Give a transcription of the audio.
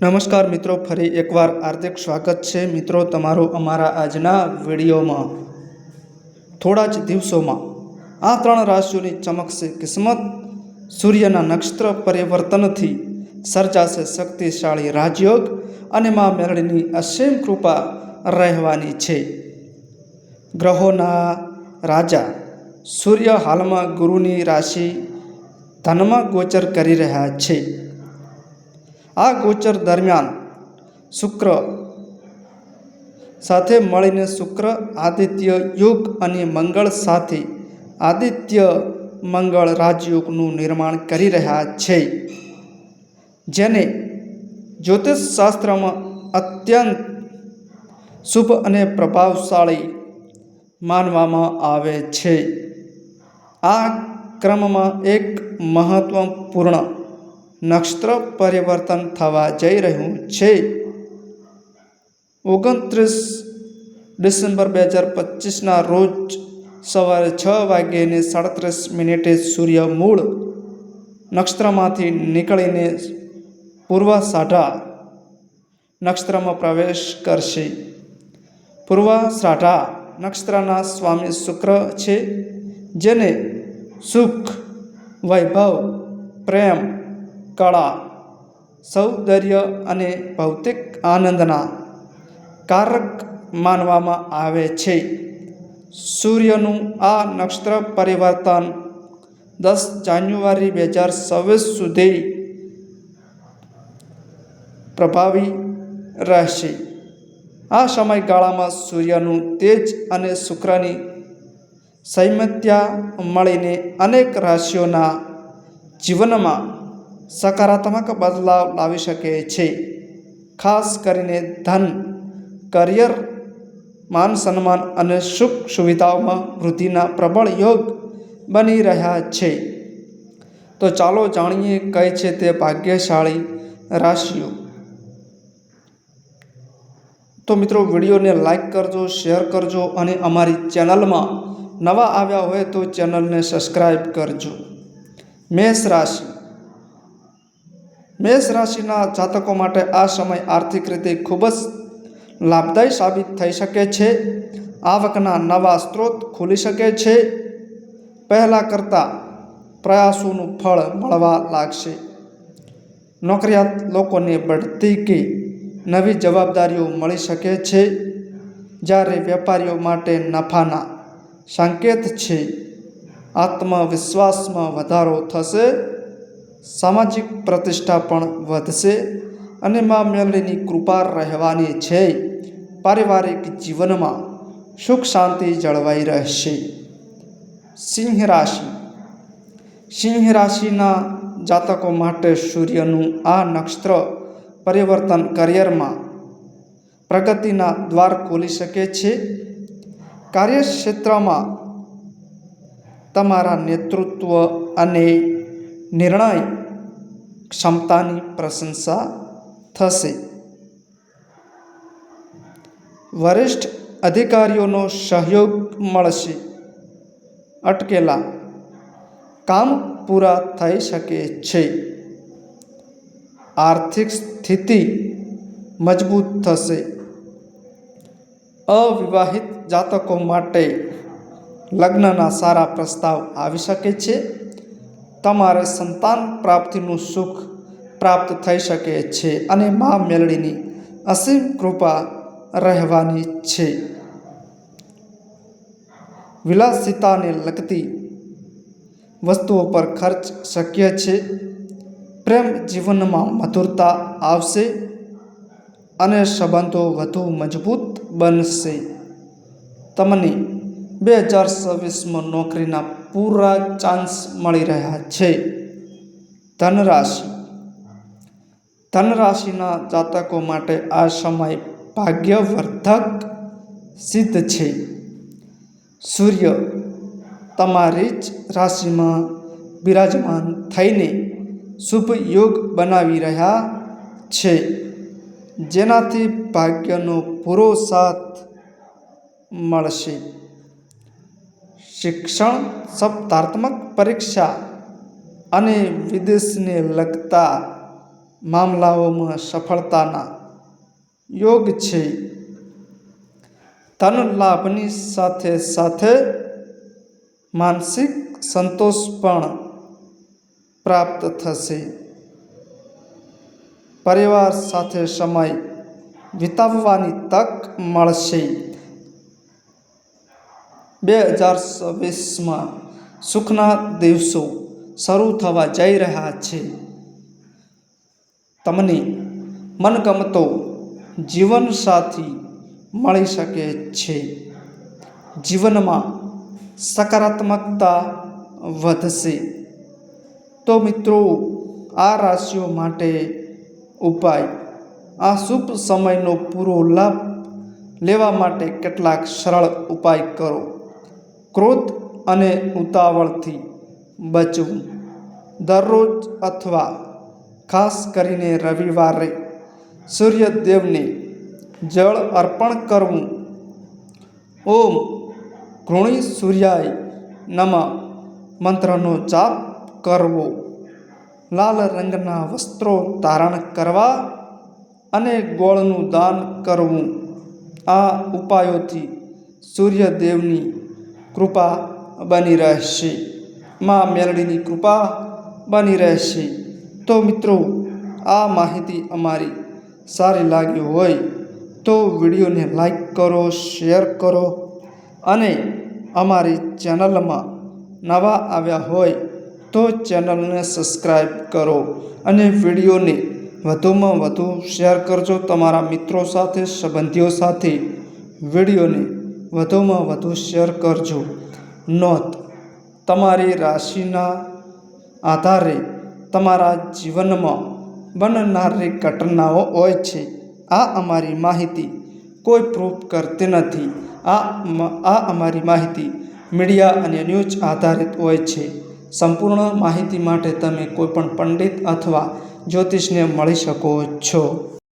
નમસ્કાર મિત્રો, ફરી એકવાર હાર્દિક સ્વાગત છે. મિત્રો, તમારું અમારા આજના વિડીયોમાં થોડા જ દિવસોમાં આ ત્રણ રાશિઓની ચમકશે કિસ્મત. સૂર્યના નક્ષત્ર પરિવર્તનથી સર્જાશે શક્તિશાળી રાજયોગ અને મા મેરળીની અસીમ કૃપા રહેવાની છે. ગ્રહોના રાજા સૂર્ય હાલમાં ગુરુની રાશિ ધનમાં ગોચર કરી રહ્યા છે. આ ગોચર દરમિયાન શુક્ર સાથે મળીને શુક્ર આદિત્ય યુગ અને મંગળ સાથે આદિત્ય મંગળ રાજયોગનું નિર્માણ કરી રહ્યા છે. જેને જ્યોતિષ શાસ્ત્રમાં અત્યંત શુભ અને પ્રભાવશાળી માનવામાં આવે છે. આ ક્રમમાં એક મહત્વપૂર્ણ નક્ષત્ર પરિવર્તન થવા જઈ રહ્યું છે. ઓગણત્રીસ ડિસેમ્બર બે હજાર પચીસના રોજ સવારે છ વાગ્યે સાડત્રીસ મિનિટે સૂર્ય મૂળ નક્ષત્રમાંથી નીકળીને પૂર્વ સાઢા નક્ષત્રમાં પ્રવેશ કરશે. પૂર્વ સાઢા નક્ષત્રના સ્વામી શુક્ર છે, જેને સુખ, વૈભવ, પ્રેમ કળા, સૌંદર્ય અને ભૌતિક આનંદના કારક માનવામાં આવે છે. સૂર્યનું આ નક્ષત્ર પરિવર્તન દસ જાન્યુઆરી બે હજાર છવ્વીસ સુધી પ્રભાવી રહેશે. આ સમયગાળામાં સૂર્યનું તેજ અને શુક્રની સૈમત્યા મળીને અનેક રાશિઓના જીવનમાં સકારાત્મક બદલાવ લાવી શકે છે. ખાસ કરીને ધન, કરિયર, માન સન્માન અને સુખ સુવિધાઓમાં વૃદ્ધિના પ્રબળ યોગ બની રહ્યા છે. તો ચાલો જાણીએ કઈ છે તે ભાગ્યશાળી રાશિઓ. તો મિત્રો, વિડીયોને લાઈક કરજો, શેર કરજો અને અમારી ચેનલમાં નવા આવ્યા હોય તો ચેનલને સબસ્ક્રાઈબ કરજો. મેષ રાશિ. મેષ રાશિના જાતકો માટે આ સમય આર્થિક રીતે ખૂબ જ લાભદાયી સાબિત થઈ શકે છે. આવકના નવા સ્ત્રોત ખુલી શકે છે. પહેલાં કરતાં પ્રયાસોનું ફળ મળવા લાગશે. નોકરિયાત લોકોને બઢતી કે નવી જવાબદારીઓ મળી શકે છે. જ્યારે વેપારીઓ માટે નફાના સંકેત છે. આત્મવિશ્વાસમાં વધારો થશે. સામાજિક પ્રતિષ્ઠા પણ વધશે અને મા મેલડીની કૃપા રહેવાની છે. પારિવારિક જીવનમાં સુખ શાંતિ જળવાઈ રહેશે. સિંહ રાશિ. સિંહ રાશિના જાતકો માટે સૂર્યનું આ નક્ષત્ર પરિવર્તન કરિયરમાં પ્રગતિના દ્વાર ખોલી શકે છે. કાર્યક્ષેત્રમાં તમારા નેતૃત્વ અને નિર્ણય ક્ષમતાની પ્રશંસા થશે. વરિષ્ઠ અધિકારીઓનો સહયોગ મળશે. અટકેલા કામ પૂરા થઈ શકે છે. આર્થિક સ્થિતિ મજબૂત થશે. અવિવાહિત જાતકો માટે લગ્નના સારા પ્રસ્તાવ આવી શકે છે. તમારે સંતાન પ્રાપ્તિનું સુખ પ્રાપ્ત થઈ શકે છે અને મા મેલડીની અસીમ કૃપા રહેવાની છે. વિલાસિતાને લગતી વસ્તુઓ પર ખર્ચ શક્ય છે. પ્રેમ જીવનમાં મધુરતા આવશે અને સંબંધો વધુ મજબૂત બનશે. તમને બે હજાર છવ્વીસમાં નોકરીના પૂરા ચાન્સ મળી રહ્યા છે. ધનરાશિ. ધનરાશિના જાતકો માટે આ સમય ભાગ્યવર્ધક સિદ્ધ છે. સૂર્ય તમારી જ રાશિમાં બિરાજમાન થઈને શુભ યોગ બનાવી રહ્યા છે. જેનાથી ભાગ્યનો પૂરો સાથ મળશે. શિક્ષણ સપ્તાત્મક પરીક્ષા અને વિદેશને લગતા મામલાઓમાં સફળતાના યોગ છે. ધન લાભની સાથે સાથે માનસિક સંતોષ પણ પ્રાપ્ત થશે. પરિવાર સાથે સમય વિતાવવાની તક મળશે. બે હજાર છવ્વીસમાં સુખના દિવસો શરૂ થવા જઈ રહ્યા છે. તમને મનગમતો જીવનસાથી મળી શકે છે. જીવનમાં સકારાત્મકતા વધશે. તો મિત્રો, આ રાશિઓ માટે ઉપાય. આ શુભ સમયનો પૂરો લાભ લેવા માટે કેટલાક સરળ ઉપાય કરો. ક્રોધ અને ઉતાવળથી બચવું. દરરોજ અથવા ખાસ કરીને રવિવારે સૂર્યદેવને જળ અર્પણ કરવું. ઓમ ઘૃણી સૂર્યાય નમ મંત્રનો જાપ કરવો. લાલ રંગના વસ્ત્રો ધારણ કરવા અને ગોળનું દાન કરવું. આ ઉપાયોથી સૂર્યદેવની કૃપા બની રહેશે. માં મેલડીની કૃપા બની રહેશે. તો મિત્રો, આ માહિતી અમારી સારી લાગી હોય તો વિડીયોને લાઈક કરો, શેર કરો અને અમારી ચેનલમાં નવા આવ્યા હોય તો ચેનલને સબસ્ક્રાઈબ કરો અને વિડીયોને વધુમાં વધુ શેર કરજો. તમારા મિત્રો સાથે, સંબંધીઓ સાથે વિડીયોને વધુમાં વધુ શેર કરજો. નોંધ, તમારી રાશિના આધારે તમારા જીવનમાં બનનારી ઘટનાઓ હોય છે. આ અમારી માહિતી કોઈ પ્રૂફ કરતી નથી. આ આ અમારી માહિતી મીડિયા અને ન્યૂઝ આધારિત હોય છે. સંપૂર્ણ માહિતી માટે તમે કોઈપણ પંડિત અથવા જ્યોતિષને મળી શકો છો.